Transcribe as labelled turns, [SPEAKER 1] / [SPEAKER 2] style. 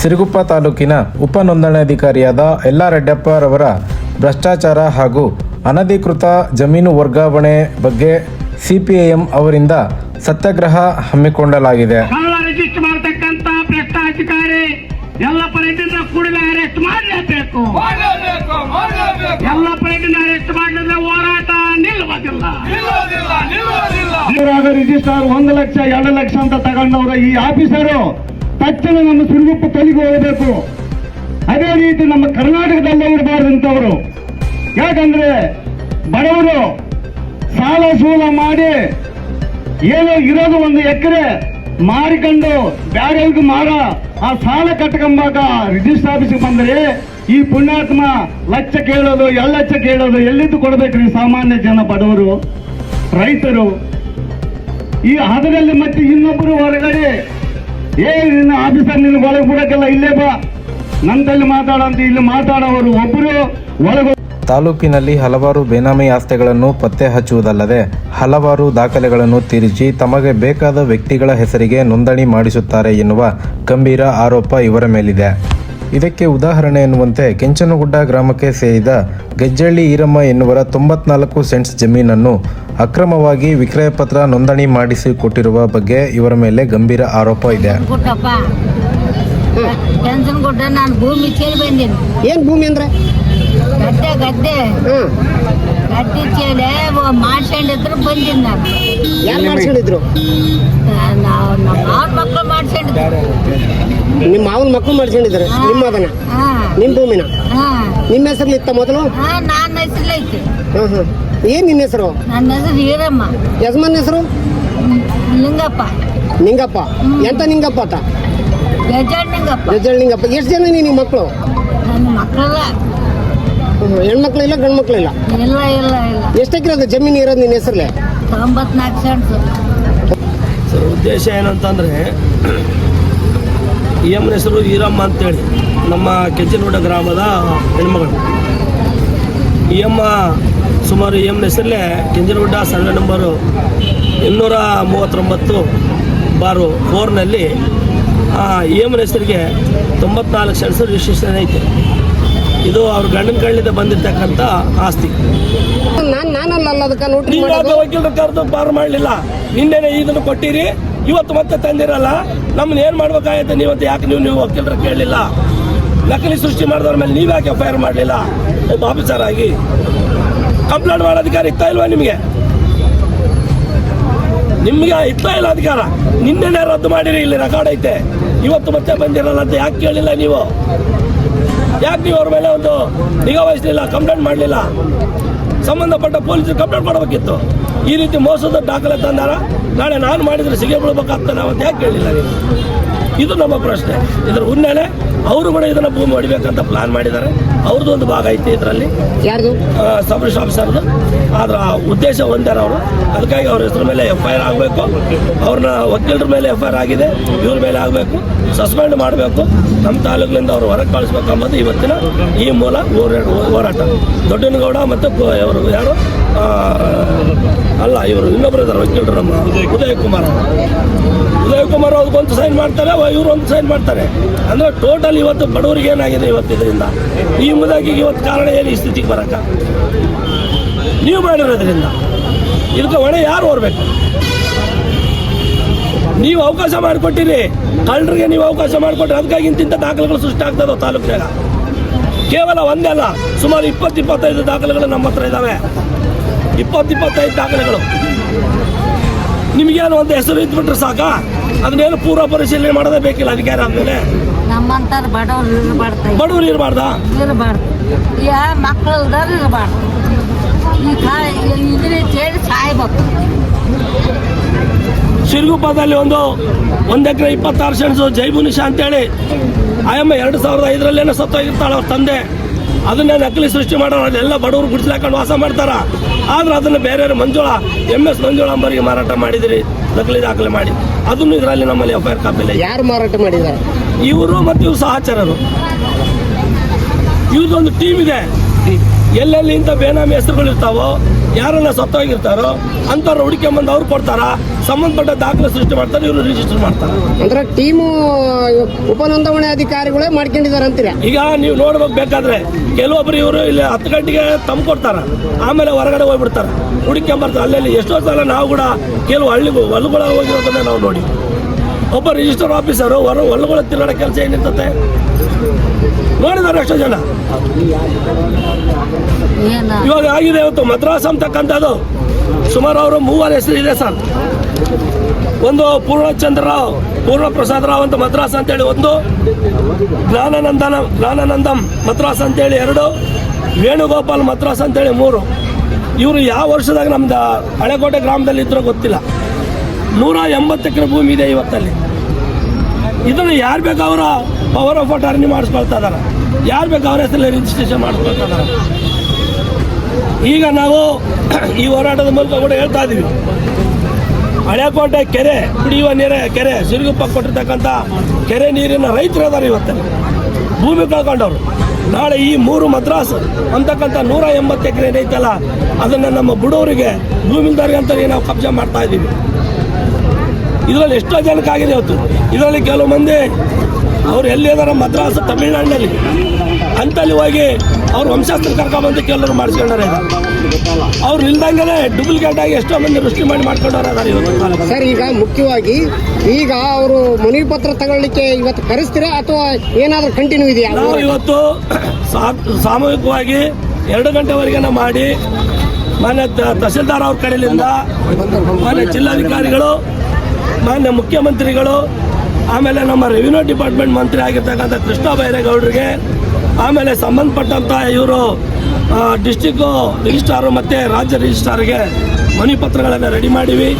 [SPEAKER 1] ಸಿರುಗುಪ್ಪ ತಾಲೂಕಿನ ಉಪ ನೋಂದಣಾಧಿಕಾರಿಯಾದ ಎಲ್ಲ ರೆಡ್ಡಪ್ಪರವರ ಭ್ರಷ್ಟಾಚಾರ ಹಾಗೂ ಅನಧಿಕೃತ ಜಮೀನು ವರ್ಗಾವಣೆ ಬಗ್ಗೆ ಸಿಪಿಐಎಂ ಅವರಿಂದ ಸತ್ಯಾಗ್ರಹ ಹಮ್ಮಿಕೊಳ್ಳಲಾಗಿದೆ.
[SPEAKER 2] ಕಳ್ಳ ರಿಜಿಸ್ಟರ್ ಎಲ್ಲ ಕೂಡಲೇ ಅರೆಸ್ಟ್ ಮಾಡಲೇಬೇಕು. ಎಲ್ಲ ಅರೆಸ್ಟ್ ಹೋರಾಟ ನಿಲ್ಲುವುದಿಲ್ಲ.
[SPEAKER 3] ಒಂದು ಲಕ್ಷ ಎರಡು ಲಕ್ಷ ಅಂತ ತಗೊಂಡವ್ರ ಈ ಆಫೀಸರು ತಕ್ಷಣ ನಮ್ಮ ಸುರುಗುಪ್ಪ ತೊಲಿಗೆ ಹೋಗಬೇಕು. ಅದೇ ರೀತಿ ನಮ್ಮ ಕರ್ನಾಟಕದಲ್ಲೇ ಇರಬಾರ್ದಂತವರು ಯಾಕಂದ್ರೆ ಬಡವರು ಸಾಲ ಸೂಲ ಮಾಡಿ ಏನೋ ಇರೋದು ಒಂದು ಎಕರೆ ಮಾರಿಕೊಂಡು ಬ್ಯಾರೆಲ್ಗೂ ಮಾರ, ಆ ಸಾಲ ಕಟ್ಕೊಂಬಾಗ ರಿಜಿಸ್ಟರ್ ಆಫೀಸ್ಗೆ ಬಂದ್ರೆ ಈ ಪುಣ್ಯಾತ್ಮ ಲಕ್ಷ ಕೇಳೋದು, ಎರಡು ಲಕ್ಷ ಕೇಳೋದು ಎಲ್ಲಿದ್ದು ಕೊಡ್ಬೇಕ್ರಿ ಸಾಮಾನ್ಯ ಜನ ಬಡವರು, ರೈತರು? ಈ ಹದದಲ್ಲಿ ಮತ್ತೆ ಇನ್ನೊಬ್ಬರು ಹೊರಗಡೆ ಏ ನಿನ್ನ ಆಫೀಸರ್ ನಿನ್ನ ಒಳಗೆ ಬಿಡಕ್ಕೆಲ್ಲ ಇಲ್ಲೇ ಬಾ. ನಂದಲ್ಲಿ ಮಾತಾಡಂತ ಇಲ್ಲಿ ಮಾತಾಡೋರು ಒಬ್ಬರು ಒಳಗೆ
[SPEAKER 1] ತಾಲೂಕಿನಲ್ಲಿ ಹಲವಾರು ಬೇನಾಮಿ ಆಸ್ತಿಗಳನ್ನು ಪತ್ತೆ ಹಚ್ಚುವುದಲ್ಲದೆ ಹಲವಾರು ದಾಖಲೆಗಳನ್ನು ತಿರುಚಿ ತಮಗೆ ಬೇಕಾದ ವ್ಯಕ್ತಿಗಳ ಹೆಸರಿಗೆ ನೋಂದಣಿ ಮಾಡಿಸುತ್ತಾರೆ ಎನ್ನುವ ಗಂಭೀರ ಆರೋಪ ಇವರ ಮೇಲಿದೆ. ಇದಕ್ಕೆ ಉದಾಹರಣೆ ಎನ್ನುವಂತೆ ಕೆಂಚನಗುಡ್ಡ ಗ್ರಾಮಕ್ಕೆ ಸೇರಿದ ಗೆಜ್ಜಳ್ಳಿ ಈರಮ್ಮ ಎನ್ನುವರ ತೊಂಬತ್ನಾಲ್ಕು ಸೆಂಟ್ಸ್ ಜಮೀನನ್ನು ಅಕ್ರಮವಾಗಿ ವಿಕ್ರಯ ಪತ್ರ ನೋಂದಣಿ ಮಾಡಿಸಿಕೊಟ್ಟಿರುವ ಬಗ್ಗೆ ಇವರ ಮೇಲೆ ಗಂಭೀರ ಆರೋಪ ಇದೆ.
[SPEAKER 4] ಗುಡ್ಡಪ್ಪ ನಾನು ಭೂಮಿ ಚೇರಿ ಬಂದೀನಿ.
[SPEAKER 5] ಏನ್ ಭೂಮಿ ಅಂದ್ರೆ?
[SPEAKER 4] ಗದ್ದೆ ಗದ್ದೆ.
[SPEAKER 5] ಹ್ಮ್.
[SPEAKER 4] ಗದ್ದೆ ಮಾಡ್ಕೊಂಡಿದ್ರು ಬಂದೀನಿ ನಾನು.
[SPEAKER 5] ಯಾರು ಮಾಡ್ಸ್ಕೊಂಡಿದ್ರು?
[SPEAKER 4] ನಾವು ನಮ್ಮ ಮಕ್ಕಳು ಮಾಡ್ಕೊಂಡಿದ್ರು
[SPEAKER 5] ನಿಮ್ಮ ಮಾವನ ಮಕ್ಕಳು ಮಾಡ್ಸ್ಕೊಂಡಿದ್ರು? ನಿಮ್ಮ ಅದನ್ನ
[SPEAKER 4] ಹಾ.
[SPEAKER 5] ನಿಮ್ ಭೂಮಿನ? ನಿಮ್ಮ ಹೆಸರು ಇತ್ತ ಮೊದಲು?
[SPEAKER 4] ನನ್ನ ಹೆಸರು ಐತಿ.
[SPEAKER 5] ಹಾಂ ಏನ್ ನಿನ್ನ ಹೆಸರು?
[SPEAKER 4] ನನ್ನ ಹೆಸರು ಈರಮ್ಮ
[SPEAKER 5] ಯಜಮಾನ್ ಹೆಸರು.
[SPEAKER 4] ಲಿಂಗಪ್ಪ.
[SPEAKER 5] ನಿಂಗಪ್ಪ. ಎಂತ ನಿಂಗಪ್ಪ ಆತ? ನಿಂಗಪ್ಪ. ಎಷ್ಟು ಜನ ನಿಮ್ಮ ಮಕ್ಕಳು?
[SPEAKER 4] ನನ್ನ ಮಕ್ಕಳೆಲ್ಲ
[SPEAKER 5] ಹೆಣ್ಮಕ್ಳು ಇಲ್ಲ ಗಂಡು ಮಕ್ಳು ಇಲ್ಲ
[SPEAKER 4] ಇಲ್ಲ ಇಲ್ಲ. ಇಲ್ಲ
[SPEAKER 5] ಎಷ್ಟು ಎಕರೆ ಜಮೀನು ಇರೋದು ನಿನ್ನ ಹೆಸರಲ್ಲೇ?
[SPEAKER 4] ತೊಂಬತ್ನಾಲ್ಕು ಸೆಂಟ್ಸ್
[SPEAKER 6] ಸರ್. ಉದ್ದೇಶ ಏನಂತಂದರೆ ಈ ಎಂ ಹೆಸರು ಈರಮ್ಮ ಅಂತೇಳಿ. ನಮ್ಮ ಕೆಂಚನಗುಡ್ಡ ಗ್ರಾಮದ ಹೆಣ್ಮಗಳು. ಈ ಎಮ್ಮ ಸುಮಾರು ಈ ಅಮ್ಮನ ಹೆಸರಲ್ಲೇ ಕೆಂಚನಗುಡ್ಡ ಸರ್ವೆ ನಂಬರು ಇನ್ನೂರ ಮೂವತ್ತೊಂಬತ್ತು ಬಾರು ಫೋರ್ನಲ್ಲಿ ಈ ಎಂ ಹೆಸರಿಗೆ ತೊಂಬತ್ನಾಲ್ಕು ಸೆಂಟ್ಸು ರಿಜಿಸ್ಟ್ರೇಷನ್ ಐತೆ. ಇದು ಅವ್ರ ಗಂಡನ ಕಳ್ಳಿಂದ ಬಂದಿರ್ತಕ್ಕಂಥ ಆಸ್ತಿ.
[SPEAKER 5] ನಾನು ನಾನಲ್ಲ ಅಲ್ಲ ಅದಕ್ಕೆ ನೋಟಿಸ್
[SPEAKER 6] ನೀವು ಯಾಕೆ
[SPEAKER 5] ಮಾಡೋದು?
[SPEAKER 6] ವಕೀಲರು ಕರೆದು ಪಾರು ಮಾಡಲಿಲ್ಲ. ನಿನ್ನೆನೆ ಇದನ್ನು ಕೊಟ್ಟಿರಿ ಇವತ್ತು ಮತ್ತೆ ತಂದಿರಲ್ಲ. ನಮ್ಮನ್ನ ಏನು ಮಾಡ್ಬೇಕಾಗತ್ತೆ ನೀವತ್ತು ಯಾಕೆ ನೀವು ನೀವು ವಕೀಲರ ಕೇಳಲಿಲ್ಲ? ನಕಲಿ ಸೃಷ್ಟಿ ಮಾಡಿದವ್ರ ಮೇಲೆ ನೀವು ಯಾಕೆ ಎಫ್ ಐ ಆರ್ ಮಾಡಲಿಲ್ಲ? ಒಬ್ಬ ಆಫೀಸರ್ ಆಗಿ. ಕಂಪ್ಲೇಂಟ್ ಮಾಡೋ ಅಧಿಕಾರ ಇತ್ತಾ ಇಲ್ವಾ ನಿಮಗೆ? ನಿಮಗೆ ಇತ್ತಾ ಇಲ್ಲ ಅಧಿಕಾರ? ನಿನ್ನೆನೆ ರದ್ದು ಮಾಡಿರಿ ಇಲ್ಲಿ ರೆಕಾರ್ಡ್ ಐತೆ. ಇವತ್ತು ಮತ್ತೆ ಬಂದಿರಲ್ಲ ಅಂತ ಯಾಕೆ ಕೇಳಿಲ್ಲ ನೀವು? ಯಾಕೆ ನೀವು ಅವ್ರ ಮೇಲೆ ಒಂದು ನಿಗಾ ವಹಿಸಲಿಲ್ಲ ಕಂಪ್ಲೇಂಟ್ ಮಾಡಲಿಲ್ಲ? ಸಂಬಂಧಪಟ್ಟ ಪೊಲೀಸರು ಕಂಪ್ಲೇಂಟ್ ಮಾಡಬೇಕಿತ್ತು ಈ ರೀತಿ ಮೋಸದ ದಾಖಲೆ ತಂದಾರ. ನಾಳೆ ನಾನು ಮಾಡಿದರೆ ಸಿಗೇ ಬೀಳ್ಬೇಕಾಗ್ತಾನೆ ಅವತ್ತು ಯಾಕೆ ಕೇಳಿಲ್ಲ ನೀವು? ಇದು ನಮ್ಮ ಪ್ರಶ್ನೆ. ಇದ್ರ ಹಿನ್ನೆಲೆ ಅವರು ಕೂಡ ಇದನ್ನ ಭೂಮಿ ಹೊಡಿಬೇಕಂತ ಪ್ಲಾನ್ ಮಾಡಿದ್ದಾರೆ. ಅವ್ರದ್ದು ಒಂದು ಭಾಗ ಐತೆ ಇದರಲ್ಲಿ.
[SPEAKER 5] ಯಾರ್ದು?
[SPEAKER 6] ಸಬ್ ಆಫೀಸರ್ದು ಆದ್ರೆ ಆ ಉದ್ದೇಶ ಹೊಂದ್ಯಾರ ಅವರು. ಅದಕ್ಕಾಗಿ ಅವ್ರ ಹೆಸರು ಮೇಲೆ ಎಫ್ ಐ ಆರ್ ಆಗಬೇಕು. ಅವ್ರನ್ನ ವಕೀಲರ ಮೇಲೆ ಎಫ್ ಐ ಆರ್ ಆಗಿದೆ. ಇವ್ರ ಮೇಲೆ ಆಗಬೇಕು. ಸಸ್ಪೆಂಡ್ ಮಾಡಬೇಕು. ನಮ್ಮ ತಾಲೂಕಿನಿಂದ ಅವ್ರು ಹೊರಗೆ ಕಳಿಸ್ಬೇಕು ಅನ್ನೋದು ಇವತ್ತಿನ ಈ ಮೂಲ ಹೋರಾ- ಹೋರಾಟ. ದೊಡ್ಡನಗೌಡ ಮತ್ತು ಅವರು ಯಾರು? ಅಲ್ಲ ಇವರು ಇನ್ನೊಬ್ಬರು ಇದ್ದಾರೆ ವಕೀಲರು ನಮ್ಮ ಉದಯ್ ಕುಮಾರ್. ಉದಯ್ ಕುಮಾರ್ ಅದಕ್ಕೊಂದು ಸೈನ್ ಮಾಡ್ತಾರೆ ಇವರು ಒಂದು ಸೈನ್ ಮಾಡ್ತಾರೆ. ಅಂದ್ರೆ ಟೋಟಲ್ ಇವತ್ತು ಬಡವರಿಗೆ ಏನಾಗಿದೆ ಇವತ್ತು ಇದರಿಂದ ಈ ಮುದಾಗಿ ಇವತ್ತು ಕಾರಣ ಏನು ಈ ಸ್ಥಿತಿಗೆ ಬರಕ? ನೀವು ಮಾಡಿರೋದ್ರಿಂದ. ಇದಕ್ಕೆ ಹೊಣೆ ಯಾರು ಹೊರಬೇಕು? ನೀವು ಅವಕಾಶ ಮಾಡಿಕೊಟ್ಟಿರಿ. ಕಳ್ಳರಿಗೆ ನೀವು ಅವಕಾಶ ಮಾಡಿಕೊಟ್ರಿ ಅದಕ್ಕಾಗಿ ಇಂತಿಂಥ ದಾಖಲೆಗಳು ಸೃಷ್ಟಿ ಆಗ್ತದೆ ತಾಲೂಕಿನಾಗ? ಕೇವಲ ಒಂದೇ ಅಲ್ಲ ಸುಮಾರು ಇಪ್ಪತ್ತು ಇಪ್ಪತ್ತೈದು ದಾಖಲೆಗಳು ನಮ್ಮ ಹತ್ರ ಇದ್ದಾವೆ ಇಪ್ಪತ್ತು ಇಪ್ಪತ್ತೈದು ದಾಖಲೆಗಳು. ನಿಮಗೇನು ಒಂದು ಹೆಸರು ಇದ್ಬಿಟ್ರೆ ಸಾಕ? ಅದನ್ನೇನು ಪೂರ್ವ ಪರಿಶೀಲನೆ ಮಾಡೋದೇ ಬೇಕಿಲ್ಲ ಅಧಿಕಾರ ಆದ್ಮೇಲೆ?
[SPEAKER 4] ನಮ್ಮಂತಾರ ಬಡವ್ರು ಇರಬಾರ್ದು.
[SPEAKER 6] ಬಡವರು ಇರಬಾರ್ದ?
[SPEAKER 4] ಈ ಸಾಯ್ಬೇಕು.
[SPEAKER 6] ಸಿರುಗುಪ್ಪದಲ್ಲಿ ಒಂದು ಒಂದು ಎಕರೆ ಇಪ್ಪತ್ತಾರು ಸೆಣಸು ಜೈಬುನಿಶಾ ಅಂತೇಳಿ. ಆಯಮ್ಮ ಎರಡು ಸಾವಿರದ ಐದರಲ್ಲೇನೋ ಸತ್ತೋಗಿರ್ತಾಳೆ ಅವ್ರ ತಂದೆ. ಅದನ್ನೇ ನಕಲಿ ಸೃಷ್ಟಿ ಮಾಡೋರು ಅಲ್ಲೆಲ್ಲ ಬಡವರು ಗುಡಿಸ್ಲಾಕೊಂಡು ವಾಸ ಮಾಡ್ತಾರ? ಆದ್ರೆ ಅದನ್ನು ಬೇರೆ ಮಂಜುಳಾ ಎಂ ಎಸ್ ಮಂಜುಳ ಅಂಬರಿಗೆ ಮಾರಾಟ ಮಾಡಿದ್ರಿ ನಕಲಿ ದಾಖಲೆ ಮಾಡಿ. ಅದನ್ನು ಇದರಲ್ಲಿ ನಮ್ಮಲ್ಲಿ ಎಫ್ ಐ ಆರ್ ಕಾಪಿಲ್ಲ
[SPEAKER 5] ಯಾರು ಮಾರಾಟ ಮಾಡಿದ್ದಾರೆ
[SPEAKER 6] ಇವರು ಮತ್ತು ಇವರು ಸಹಚರರು. ಇವ್ರದ್ದೊಂದು ಟೀಮ್ ಇದೆ. ಎಲ್ಲೆಲ್ಲಿ ಇಂಥ ಬೇನಾಮಿ ಹೆಸರುಗಳು ಇರ್ತಾವೋ ಯಾರನ್ನ ಸತ್ತೋಗಿರ್ತಾರೋ ಅಂಥವ್ರು ಹುಡುಕೊಂಬಂದು ಅವ್ರು ಕೊಡ್ತಾರ? ಸಂಬಂಧಪಟ್ಟ ದಾಖಲೆ ಸೃಷ್ಟಿ ಮಾಡ್ತಾರೆ ಇವರು ರಿಜಿಸ್ಟರ್ ಮಾಡ್ತಾರೆ.
[SPEAKER 5] ಅಂದ್ರೆ ಟೀಮು ಉಪನೋಂದಣಿ ಅಧಿಕಾರಿಗಳೇ ಮಾಡ್ಕೊಂಡಿದ್ದಾರೆ ಅಂತೀರಾ?
[SPEAKER 6] ಈಗ ನೀವು ನೋಡ್ಬೇಕು ಬೇಕಾದ್ರೆ ಕೆಲವೊಬ್ರು ಇವರು ಇಲ್ಲಿ ಹತ್ತು ಗಂಟೆಗೆ ತಮ್ಮ ಕೊಡ್ತಾರ ಆಮೇಲೆ ಹೊರಗಡೆ ಹೋಗ್ಬಿಡ್ತಾರೆ. ಹುಡುಕೊಂಬರ್ತಾರೆ ಅಲ್ಲೆಲ್ಲಿ ಎಷ್ಟೋ ಸಲ ನಾವು ಕೂಡ ಕೆಲವು ಹಳ್ಳಿಗೂ ಹೊಲಗಳ ಹೋಗಿರೋದನ್ನ ನಾವು ನೋಡಿ. ಒಬ್ಬ ರಿಜಿಸ್ಟರ್ ಆಫೀಸರು ಹೊರ ಹೊಲಗಳ ತಿರುಗಾಡೋ ಕೆಲಸ ಏನಿರ್ತತೆ ನೋಡಿದಾರೆ ಎಷ್ಟೋ ಜನ. ಇವಾಗ ಆಗಿದೆ ಇವತ್ತು ಮದ್ರಾಸ್ ಅಂತಕ್ಕಂಥದ್ದು. ಸುಮಾರು ಅವರು ಮೂವರ ಹೆಸರು ಇದೆ ಸರ್. ಒಂದು ಪೂರ್ಣಚಂದ್ರ ರಾವ್ ಪೂರ್ಣಪ್ರಸಾದ್ ರಾವ್ ಅಂತ ಮದ್ರಾಸ್ ಅಂತೇಳಿ ಒಂದು ಜ್ಞಾನಾನಂದನ ಜ್ಞಾನಾನಂದಂ ಮದ್ರಾಸ್ ಅಂತೇಳಿ ಎರಡು ವೇಣುಗೋಪಾಲ್ ಮದ್ರಾಸ್ ಅಂತೇಳಿ ಮೂರು. ಇವರು ಯಾವ ವರ್ಷದಾಗ ನಮ್ದು ಹಳೆಕೋಟೆ ಗ್ರಾಮದಲ್ಲಿ ಇದ್ರೋ ಗೊತ್ತಿಲ್ಲ. ನೂರ ಎಂಬತ್ತು ಎಕರೆ ಭೂಮಿ ಇದೆ ಇವತ್ತಲ್ಲಿ. ಇದನ್ನು ಯಾರು ಬೇಕಾದ್ರು ಪವರ್ ಆಫ್ ಅಟಾರ್ನಿ ಮಾಡಿಸ್ಕೊಳ್ತಾ ಇದಾರೆ? ಯಾರು ಬೇಕು ಅವ್ರ ಹೆಸರಲ್ಲಿ ರಿಜಿಸ್ಟ್ರೇಷನ್ ಮಾಡಿಸ್ಕೊಳ್ತಾ ಇದ್ದಾರೆ ಈಗ ನಾವು ಈ ಹೋರಾಟದ ಮೂಲಕ ಕೂಡ ಹೇಳ್ತಾ ಇದ್ದೀವಿ ಹಳೆಕೋಟೆ ಕೆರೆ, ಕುಡಿಯುವ ನೀರೇ ಕೆರೆ, ಸಿರುಗುಪ್ಪ ಕೊಟ್ಟಿರ್ತಕ್ಕಂಥ ಕೆರೆ ನೀರಿನ ರೈತರು ಅದಾರೆ ಇವತ್ತು. ಭೂಮಿ ಕಳ್ಕೊಂಡವರು. ನಾಳೆ ಈ ಮೂರು ಮದ್ರಾಸ್ ಅಂತಕ್ಕಂಥ ನೂರ ಎಂಬತ್ತು ಎಕರೆ ಏನೈತಲ್ಲ ಅದನ್ನು ನಮ್ಮ ಬುಡವರಿಗೆ ಭೂಮಿಲ್ದಾರಿಗೆ ಅಂತ ನಾವು ಕಬ್ಜಾ ಮಾಡ್ತಾ ಇದ್ದೀವಿ ಇದರಲ್ಲಿ ಎಷ್ಟೋ ಜನಕ್ಕಾಗಿದೆ ಇವತ್ತು. ಇದರಲ್ಲಿ ಕೆಲವು ಮಂದಿ ಅವ್ರು ಎಲ್ಲಿ ಇದಾರೆ ಮದ್ರಾಸ್ ತಮಿಳ್ನಾಡಿನಲ್ಲಿ. ಅಂತಲ್ಲಿ ಹೋಗಿ ಅವ್ರು ವಂಶಸ್ತ್ರ ಕರ್ಕೊಂಬಂದು ಕೆಲವರು ಮಾಡಿಸ್ಕೊಂಡಾರೆ ಅವ್ರು ಇಲ್ದಂಗೆ ಡೂಪ್ಲಿಕೇಟ್ ಆಗಿ ಎಷ್ಟೋ ಮಂದಿ ರುಷ್ಟಿ ಮಾಡಿ ಮಾಡ್ಕೊಂಡವ್ರು ಇವತ್ತು.
[SPEAKER 5] ಸರ್ ಈಗ ಮುಖ್ಯವಾಗಿ ಈಗ ಅವರು ಮನವಿ ಪತ್ರ ತಗೊಳ್ಳಿಕ್ಕೆ ಇವತ್ತು ಕರೆಸ್ತೀರಾ ಅಥವಾ ಏನಾದರೂ ಕಂಟಿನ್ಯೂ ಇದೆಯಾ?
[SPEAKER 6] ನಾವು ಇವತ್ತು ಸಾಮೂಹಿಕವಾಗಿ ಎರಡು ಗಂಟೆವರೆಗೆ ನಾವು ಮಾಡಿ ಮಾನ್ಯ ತಹಸೀಲ್ದಾರ್ ಅವ್ರ ಕಡೆಯಿಂದ ಮಾನ್ಯ ಜಿಲ್ಲಾಧಿಕಾರಿಗಳು ಮಾನ್ಯ ಮುಖ್ಯಮಂತ್ರಿಗಳು, ಆಮೇಲೆ ನಮ್ಮ ರೆವಿನ್ಯೂ ಡಿಪಾರ್ಟ್ಮೆಂಟ್ ಮಂತ್ರಿ ಆಗಿರ್ತಕ್ಕಂಥ ಕೃಷ್ಣ ಬೈರೇಗೌಡರಿಗೆ, ಆಮೇಲೆ ಸಂಬಂಧಪಟ್ಟಂಥ ಇವರು ಡಿಸ್ಟಿಕ್ಕು ರಿಜಿಸ್ಟ್ರಾರು ಮತ್ತು ರಾಜ್ಯ ರಿಜಿಸ್ಟ್ರಾರ್ಗೆ ಮನಿ ಪತ್ರಗಳನ್ನು ರೆಡಿ ಮಾಡಿವಿ.